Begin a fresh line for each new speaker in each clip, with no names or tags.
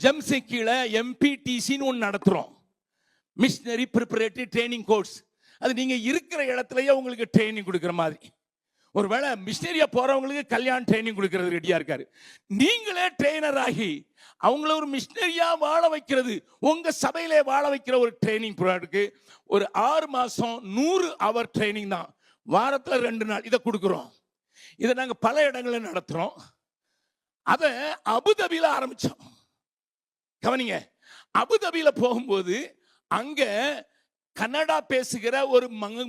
Gems கீழே எம்பிடிசின்னு ஒன்று நடத்துகிறோம் மிஷினரி ப்ரிப்பரேட்டரி ட்ரைனிங் கோர்ஸ் அது நீங்கள் இருக்கிற இடத்துலயே உங்களுக்கு ட்ரைனிங் கொடுக்குற மாதிரி. ஒருவேளை மிஷினரியா போறவங்களுக்கு கல்யாணம் ட்ரைனிங் கொடுக்கறது ரெடியா இருக்காரு. நீங்களே ட்ரெயினர் ஆகி அவங்கள ஒரு மிஷினரியா வாழ வைக்கிறது உங்க சபையிலே வாழ வைக்கிற ஒரு ட்ரைனிங் ப்ராடக்ட் ஒரு ஆறு மாசம் நூறு அவர் ட்ரைனிங் தான். வாரத்துல ரெண்டு நாள் இதை கொடுக்குறோம். இதை நாங்கள் பல இடங்களில் நடத்துறோம். அதை அபுதபியில் ஆரம்பிச்சோம். கவனிங்க. அபுதாபியில போகும்போது அங்க கன்னடா பேசுகிற ஒரு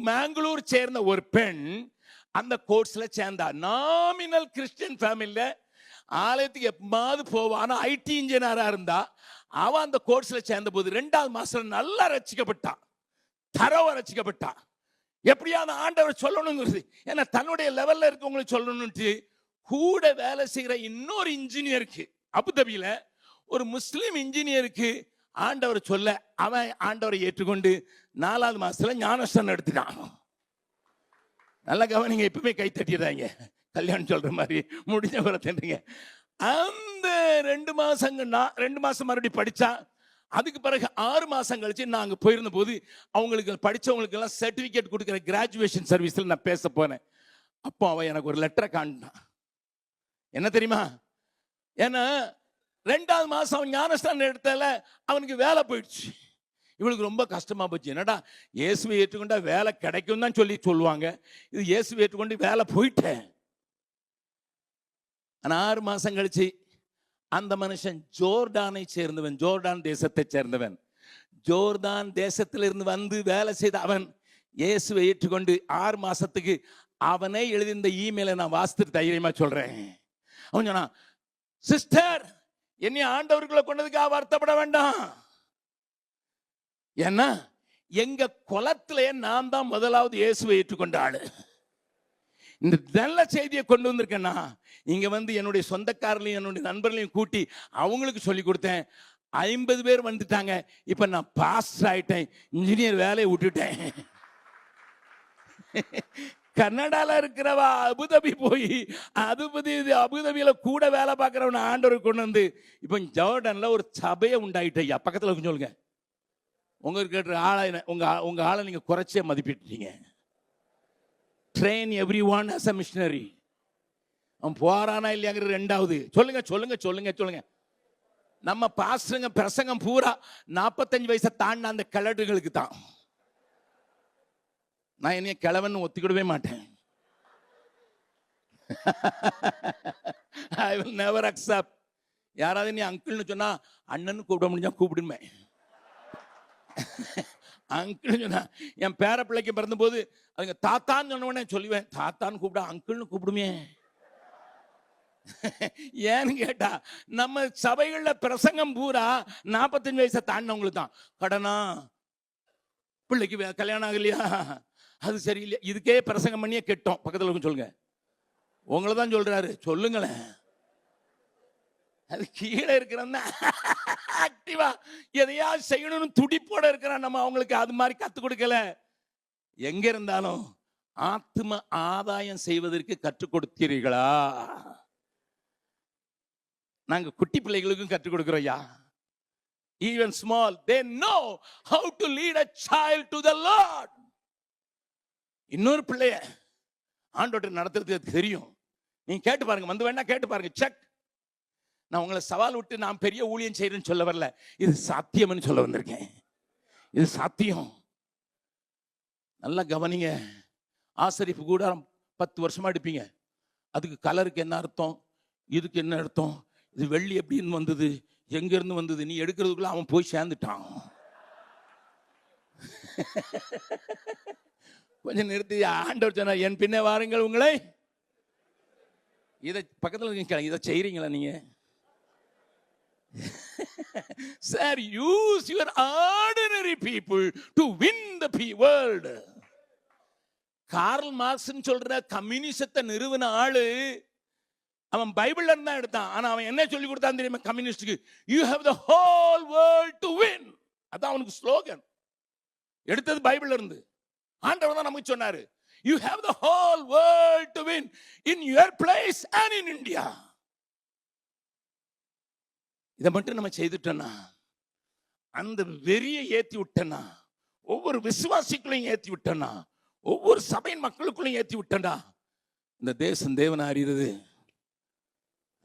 மேங்களூர் சேர்ந்த ஒரு பெண் அந்த கோர்ஸ்ல சேர்ந்தா. நாமினல் கிறிஸ்டியன் ஃபேமிலியில ஆலயத்துக்கு எப்பமாவது போவா. ஆனா ஐடி இன்ஜினியரா இருந்தா. அவன் அந்த கோர்ஸ்ல சேர்ந்த போது ரெண்டாவது மாசம் நல்லா ரசிக்கப்பட்டான் தரவ ரசிக்கப்பட்டான் எப்படியா அந்த ஆண்டவர் சொல்லணுங்கிறது. ஏன்னா தன்னுடைய லெவல்ல இருக்கவங்களுக்கு சொல்லணும்ட்டு கூட வேலை செய்கிற இன்னொரு இன்ஜினியருக்கு அபுதாபியில ஒரு முஸ்லீம் இன்ஜினியருக்கு ஆண்டவர் சொல்ல அவன் ஆண்டவரை ஏற்றுக்கொண்டு நாலாவது மாசத்துல ஞானஸ்தானம் எடுத்துட்டான். நல்லா கவனிங்க எப்பவுமே கை தட்டிடுறாங்க. கல்யாணம் சொல்ற மாதிரி முடிஞ்ச வர தட்டுங்க அந்த ரெண்டு மாசங்கன்னா ரெண்டு மாசம் மறுபடியும் படிச்சா அதுக்கு பிறகு ஆறு மாசம் கழிச்சு நான் அங்கே போயிருந்த போது அவங்களுக்கு படிச்சவங்களுக்கு எல்லாம் சர்டிபிகேட் கொடுக்குற கிராஜுவேஷன் சர்வீஸ்ல நான் பேச போனேன் அப்போ அவன் எனக்கு ஒரு லெட்டரை காட்டினான் என்ன தெரியுமா? ஏன்னா ரெண்டாவது மாதம் அவன் ஞானஸ்தானம் எடுத்தால அவனுக்கு வேலை போயிடுச்சு. இவளுக்கு ரொம்ப கஷ்டமாக போச்சு. என்னடா இயேசுவை ஏற்றுக்கொண்டா வேலை கிடைக்கும் தான் சொல்லி சொல்லுவாங்க. இது இயேசுவை ஏற்றுக்கொண்டு வேலை போயிட்டேன். ஆனால் ஆறு மாதம் கழிச்சு அந்த மனுஷன் ஜோர்டானை சேர்ந்தவன் ஜோர்டான் தேசத்தை சேர்ந்தவன். ஜோர்தான் தேசத்திலிருந்து வந்து வேலை செய்த அவன் இயேசுவை ஏற்றுக்கொண்டு ஆறு மாதத்துக்கு அவனே எழுதியிருந்த இமெயிலை நான் வாசித்து தைரியமாக சொல்கிறேன் அவன் சொன்னான் சிஸ்டர் என்னை ஆண்டவர்களை கொண்டதுக்காக வருத்தப்பட வேண்டாம். ஏன்னா எங்க குலத்திலே நான் தான் முதலாவது இயேசுவை ஏற்றுக்கொண்ட ஆளு. இந்த நல்ல செய்தியை கொண்டு வந்திருக்கேன்னா இங்க வந்து என்னுடைய சொந்தக்காரர்களையும் என்னுடைய நண்பர்களையும் கூட்டி அவங்களுக்கு சொல்லி கொடுத்தேன். ஐம்பது பேர் வந்துட்டாங்க. இப்ப நான் பாஸ் ஆயிட்டேன். இன்ஜினியர் வேலையை விட்டுட்டேன். கன்னடால இருக்கிறவா அபுதாபி போய் அதுபதி அபுதாபியில கூட வேலை பார்க்கறவன ஆண்டவர் கொண்டு வந்து இப்போ ஜோர்டன்ல ஒரு சபையை உண்டாயிட்டையா பக்கத்துல கொஞ்சம் சொல்லுங்க. உங்களுக்கு கேட்டு ஆளை உங்க உங்க ஆளை நீங்க குறைச்சே மதிப்பிட்டீங்க train everyone as a missionary அவன் போறானா இல்லையாங்கிற ரெண்டாவது. சொல்லுங்க சொல்லுங்க சொல்லுங்க சொல்லுங்க. நம்ம பாஸ்டருங்க பிரசங்கம் பூரா நாற்பத்தஞ்சு வயசை தாண்டின அந்த கிழடுகளுக்கு தான். நான் என்னைய கிழவன் ஒத்துக்கிடவே மாட்டேன். ஐ வில் நெவர் அக்செப்ட் யாராவது நீ அங்கிள்னு சொன்னா அண்ணன் கூப்பிட முடிஞ்சா கூப்பிடுமே. அங்கிள்னு சொன்னா என் பேர பிள்ளைக்கு பிறந்த போது அதுங்க தாத்தான்னு சொன்ன சொல்லுவேன் தாத்தான்னு கூப்பிட அங்கிள்னு கூப்பிடுமே. ஏன்னு கேட்டா நம்ம சபைகள்ல பிரசங்கம் பூரா நாற்பத்தஞ்சு வயசை தாண்டினவங்களுக்கு தான். கடனா பிள்ளைக்கு கல்யாணம் ஆகலையா? அது சரியில்லை. இதுக்கே பிரசங்கம் பண்ணியே கெட்டோம். பக்கத்தில் இருக்கும் சொல்லுங்க. உங்களை தான் சொல்றாரு. சொல்லுங்களேன். அது கீழே இருக்கிறவன் ஆக்டிவா எதையாவது செய்யணும்னு துடிப்போட இருக்கிறான். நம்ம அவங்களுக்கு அது மாதிரி கத்து கொடுக்கல. எங்க இருந்தாலும் ஆத்ம ஆதாயம் செய்வதற்கு கற்றுக் கொடுத்தீர்களா? நாங்க குட்டி பிள்ளைகளுக்கும் கற்றுக் கொடுக்கிறோம் ஐயா. Even small they know how to lead a child to the Lord இன்னொரு பிள்ளைய ஆண்டோட்டர் நடத்துறதுக்கு தெரியும். நீங்கள் கேட்டு பாருங்க வந்து வேணா கேட்டு பாருங்க செக் நான் உங்களை சவால் விட்டு நான் பெரிய ஊழியம் செய்யறேன்னு சொல்ல வரல. இது சாத்தியம்னு சொல்ல வந்திருக்கேன். இது சாத்தியம். நல்லா கவனிங்க. ஆசரிப்பு கூட பத்து வருஷமா எடுப்பீங்க அதுக்கு கலருக்கு என்ன அர்த்தம்? இதுக்கு என்ன அர்த்தம்? இது வெள்ளி எப்படின்னு வந்தது? எங்க இருந்து வந்தது? நீ எடுக்கிறதுக்குள்ள அவன் போய் சேர்ந்துட்டான். கொஞ்சம் நிறுத்தி ஆண்டவர் சொன்னார் என் பின்னே வாருங்கள் உங்களை. இதை பக்கத்தில் இருக்கீங்க இதை செய்கிறீங்களா நீங்கள் sir use your ordinary people to win the B world Karl மார்க்ஸ்ன்னு சொல்ற கம்யூனிசத்தை நிறுவன ஆளு அவன் பைபிள்ல இருந்தா எடுத்தான். ஆனா அவன் என்ன சொல்லி கொடுத்தான் தெரியுமா கம்யூனிஸ்டுக்கு? You have the whole world to win அதான் அவனுக்கு ஸ்லோகன். எடுத்தது பைபிள்ல இருந்து. ஆண்டவர் தான் நமக்கு சொன்னாரு. You have the whole world to win in your place and in India இதை மட்டும் நம்ம செய்துட்டோம்னா அந்த வெறியை ஏற்றி விட்டேன்னா ஒவ்வொரு விசுவாசிக்குள்ளையும் ஏற்றி விட்டேன்னா ஒவ்வொரு சபையின் மக்களுக்குள்ளையும் ஏற்றி விட்டேன்டா இந்த தேசம் தேவனை அறிகிறது.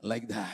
லைக் தான்